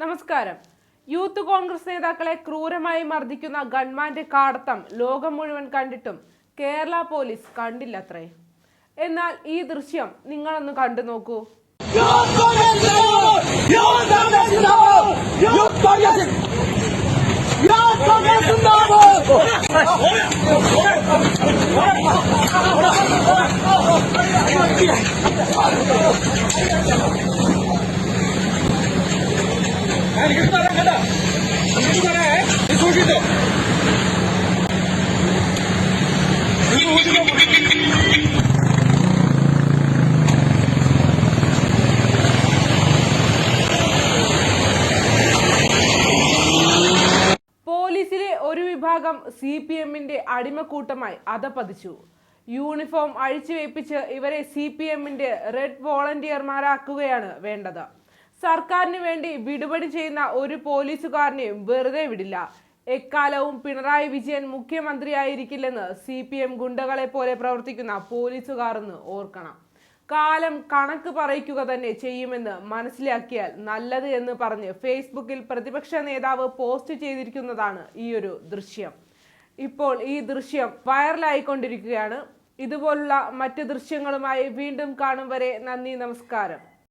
നമസ്കാരം യൂത്ത് കോൺഗ്രസ് നേതാക്കളെ ക്രൂരമായി മർദ്ദിക്കുന്ന ഗൺമാന്റെ കാടത്തം ലോകം മുഴുവൻ കണ്ടിട്ടും കേരള പോലീസ് കണ്ടില്ലത്രേ എന്നാൽ ഈ ദൃശ്യം നിങ്ങളൊന്ന് കണ്ടു നോക്കൂ Youth പോലീസിലെ ഒരു വിഭാഗം സി പി എമ്മിന്റെ അടിമക്കൂട്ടമായി അതപ്പതിച്ചു യൂണിഫോം അഴിച്ചുവെപ്പിച്ച് ഇവരെ സി പി എമ്മിന്റെ റെഡ് വോളണ്ടിയർമാരാക്കുകയാണ് വേണ്ടത്. സർക്കാരിന് വേണ്ടി വിടുപടി ചെയ്യുന്ന ഒരു പോലീസുകാരനെയും വെറുതെ വിടില്ല. എക്കാലവും പിണറായി വിജയൻ മുഖ്യമന്ത്രിയായിരിക്കില്ലെന്ന് സി പി എം ഗുണ്ടകളെ പോലെ പ്രവർത്തിക്കുന്ന പോലീസുകാർ എന്ന് ഓർക്കണം. കാലം കണക്ക് പറയിക്കുക തന്നെ ചെയ്യുമെന്ന് മനസ്സിലാക്കിയാൽ നല്ലത് എന്ന് പറഞ്ഞ് ഫേസ്ബുക്കിൽ പ്രതിപക്ഷ നേതാവ് പോസ്റ്റ് ചെയ്തിരിക്കുന്നതാണ് ഈ ഒരു ദൃശ്യം. ഇപ്പോൾ ഈ ദൃശ്യം വൈറലായിക്കൊണ്ടിരിക്കുകയാണ്. ഇതുപോലുള്ള മറ്റ് ദൃശ്യങ്ങളുമായി വീണ്ടും കാണും വരെ നന്ദി നമസ്കാരം.